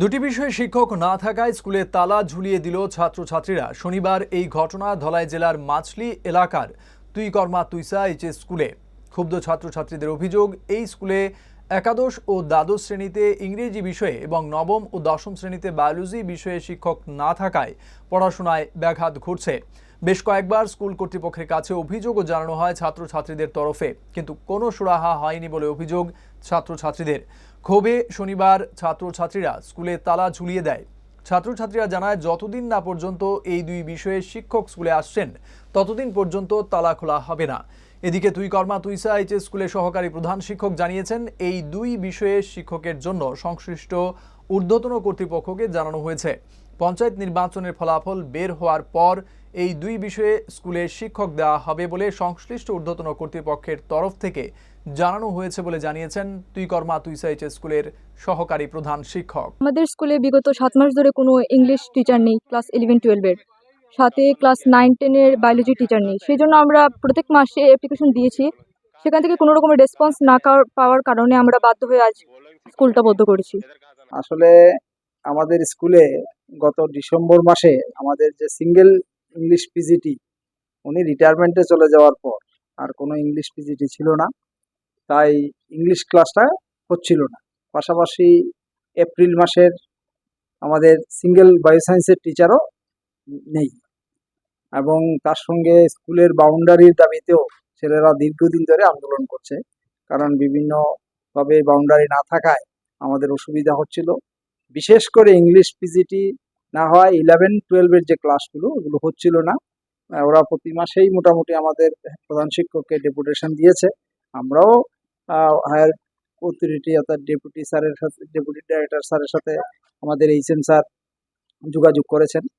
দুটি বিষয়ে শিক্ষক না থাকায় স্কুলে তালা ঝুলিয়ে দিল ছাত্রছাত্রীরা। শনিবার এই ঘটনা ধলাই জেলার মাছলি এলাকার। তুই কর্মা তুইসা এইচএস স্কুলে। ক্ষুব্ধ ছাত্রছাত্রীদের অভিযোগ, এই স্কুলে একাদশ ও দ্বাদশ শ্রেণীতে ইংরেজি বিষয়ে এবং নবম ও দশম শ্রেণীতে বায়োলজি বিষয়ে শিক্ষক না থাকায় পড়াশোনায় ব্যাঘাত ঘটছে। বেশ কয়েকবার স্কুল কর্তৃপক্ষের কাছে অভিযোগও জানানো হয় ছাত্রছাত্রীদের তরফে, কিন্তু কোনো সুরাহা হয়নি বলে অভিযোগ ছাত্রছাত্রীদের। ক্ষোভে শনিবার ছাত্রছাত্রীরা স্কুলে তালা ঝুলিয়ে দেয়। ছাত্রছাত্রীরা জানায়, যতদিন না পর্যন্ত এই দুই বিষয়ে শিক্ষক স্কুলে আসছেন, ততদিন পর্যন্ত তালা খোলা হবে না। এদিকে তুই কর্মা তুইসা এইচএস স্কুলের সহকারী প্রধান শিক্ষক জানিয়েছেন, এই দুই বিষয়ে শিক্ষকের জন্য সংশ্লিষ্ট ঊর্ধ্বতন কর্তৃপক্ষকে জানানো হয়েছে। পঞ্চায়েত নির্বাচনের ফলাফল বের হওয়ার পর এই দুই বিষয়ে স্কুলে শিক্ষক দেওয়া হবে বলে সংশ্লিষ্ট ঊর্ধ্বতন কর্তৃপক্ষের তরফ থেকে জানানো হয়েছে বলে জানিয়েছেন তুই কর্মা তুইসা এইচএস স্কুলের সহকারী প্রধান শিক্ষক। আমাদের স্কুলে বিগত সাত মাস ধরে কোনো ইংলিশ টিচার নেই ক্লাস ইলেভেন টুয়েলভের সাথে ক্লাস নাইন টেনের বায়োলজি টিচার নেই। সেই জন্য আমরা প্রত্যেক মাসে অ্যাপ্লিকেশন দিয়েছি। সেখান থেকে কোনো রকমের রেসপন্স না পাওয়ার কারণে আমরা বাধ্য হয়ে আজ স্কুলটা বন্ধ করেছি। আসলে আমাদের স্কুলে গত ডিসেম্বর মাসে আমাদের যে সিঙ্গেল ইংলিশ পিজিটি উনি রিটায়ারমেন্টে চলে যাওয়ার পর আর কোনো ইংলিশ পিজিটি ছিল না। তাই ইংলিশ ক্লাসটা হচ্ছিল না। পাশাপাশি এপ্রিল মাসের আমাদের সিঙ্গেল বায়োসায়েন্সের টিচারও নেই। এবং তার সঙ্গে স্কুলের বাউন্ডারির দাবিতেও ছেলেরা দীর্ঘদিন ধরে আন্দোলন করছে। কারণ বিভিন্নভাবে বাউন্ডারি না থাকায় আমাদের অসুবিধা হচ্ছিল। বিশেষ করে ইংলিশ পিজিটি না হয় ইলেভেন টুয়েলভের যে ক্লাসগুলো ওগুলো হচ্ছিল না। ওরা প্রতি মাসেই মোটামুটি আমাদের প্রধান শিক্ষককে ডেপুটেশন দিয়েছে। আমরাও হায়ার অথরিটি অর্থাৎ ডেপুটি স্যারের সাথে ডেপুটি ডাইরেক্টর স্যারের সাথে আমাদের এইচ এম স্যার যোগাযোগ করেছেন।